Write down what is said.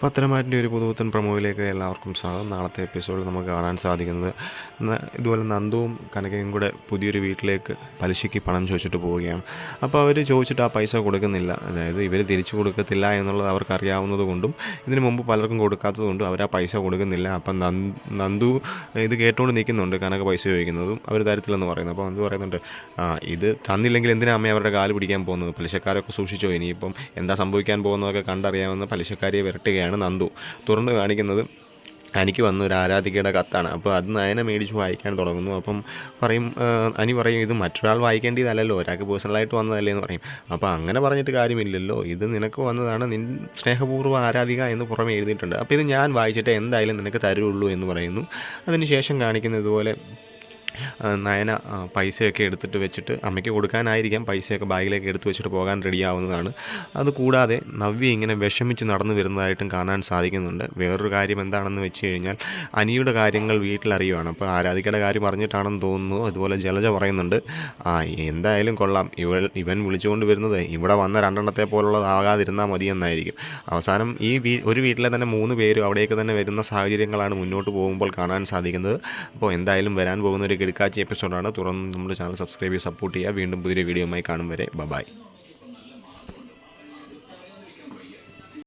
പത്തനംമാറ്റിന്റെ ഒരു പുതുപുത്തൻ പ്രൊമോയിലേക്ക് എല്ലാവർക്കും സ്വാഗതം. നാളത്തെ എപ്പിസോഡിൽ നമുക്ക് കാണാൻ സാധിക്കുന്നത് ഇതുപോലെ നന്ദുവും കനകയും കൂടെ പുതിയൊരു വീട്ടിലേക്ക് പലിശയ്ക്ക് പണം ചോദിച്ചിട്ട് പോവുകയാണ്. അപ്പോൾ അവർ ചോദിച്ചിട്ട് ആ പൈസ കൊടുക്കുന്നില്ല. അതായത് ഇവർ തിരിച്ചു കൊടുക്കത്തില്ല എന്നുള്ളത് അവർക്ക് അറിയാവുന്നത് കൊണ്ടും ഇതിന് മുമ്പ് പലർക്കും കൊടുക്കാത്തതുകൊണ്ടും അവർ ആ പൈസ കൊടുക്കുന്നില്ല. അപ്പം നന്ദു ഇത് കേട്ടുകൊണ്ട് നിൽക്കുന്നുണ്ട് കനക പൈസ ചോദിക്കുന്നതും അവർ തരത്തില്ലെന്ന് പറയുന്നത്. അപ്പോൾ നന്ദു പറയുന്നുണ്ട് ഇത് തന്നില്ലെങ്കിൽ എന്തിനാ അമ്മ അവരുടെ കാൽ പിടിക്കാൻ പോകുന്നത്? പലിശക്കാരൊക്കെ സൂക്ഷിച്ചോ? ഇനിയിപ്പം എന്താ സംഭവിക്കാൻ പോകുന്നതൊക്കെ കണ്ടറിയാമെന്ന് പലിശക്കാരിയെ വിരട്ടുകയാണ്. നന്ദു. തുറന്നു കാണിക്കുന്നത് അനിക്ക് വന്ന ഒരു ആരാധികയുടെ കത്താണ്. അപ്പോൾ അത് നയന മേടിച്ച് വായിക്കാൻ തുടങ്ങുന്നു. അപ്പം പറയും അനി പറയും ഇത് മറ്റൊരാൾ വായിക്കേണ്ടതല്ലല്ലോ. ഒരാൾക്ക് പേഴ്സണലായിട്ട് വന്നതല്ലേ എന്ന് പറയും. അപ്പോൾ അങ്ങനെ പറഞ്ഞിട്ട് കാര്യമില്ലല്ലോ. ഇത് നിനക്ക് വന്നതാണ് നിൻ സ്നേഹപൂർവ ആരാധിക എന്ന് പുറമെ എഴുതിയിട്ടുണ്ട്. അപ്പോൾ ഇത് ഞാൻ വായിച്ചിട്ട് എന്തായാലും നിനക്ക് തരുള്ളൂ എന്ന് പറയുന്നു. അതിനുശേഷം കാണിക്കുന്നത് ഇതുപോലെ നയന പൈസയൊക്കെ എടുത്തിട്ട് വെച്ചിട്ട് അമ്മയ്ക്ക് കൊടുക്കാനായിരിക്കാം. പൈസയൊക്കെ ബാഗിലേക്ക് എടുത്ത് വെച്ചിട്ട് പോകാൻ റെഡിയാവുന്നതാണ്. അതുകൂടാതെ നവ്യ ഇങ്ങനെ വിഷമിച്ച് നടന്നു വരുന്നതായിട്ടും കാണാൻ സാധിക്കുന്നുണ്ട്. വേറൊരു കാര്യം എന്താണെന്ന് വെച്ച് കഴിഞ്ഞാൽ അനിയുടെ കാര്യങ്ങൾ വീട്ടിലറിയുവാണ്. അപ്പോൾ ആരാധികയുടെ കാര്യം അറിഞ്ഞിട്ടാണെന്ന് തോന്നുന്നു. അതുപോലെ ജലജ പറയുന്നുണ്ട് ആ എന്തായാലും കൊള്ളാം. ഇവൾ ഇവൻ വിളിച്ചുകൊണ്ട് വരുന്നത് ഇവിടെ വന്ന രണ്ടെണ്ണത്തെ പോലുള്ളതാകാതിരുന്നാൽ മതി എന്നായിരിക്കും അവസാനം ഈ വീ ഒരു വീട്ടിലെ തന്നെ മൂന്ന് പേരും അവിടേക്ക് തന്നെ വരുന്ന സാഹചര്യങ്ങളാണ് മുന്നോട്ട് പോകുമ്പോൾ കാണാൻ സാധിക്കുന്നത്. അപ്പോൾ എന്തായാലും വരാൻ പോകുന്ന ഒരു കിടക്കാച്ചി എപ്പിസോഡാണ് തുറന്ന് നമ്മുടെ ചാനൽ സബ്സ്ക്രൈബ് ചെയ്ത് സപ്പോർട്ട് ചെയ്യുക. വീണ്ടും പുതിയ വീഡിയോയുമായി കാണും വരെ. ബൈ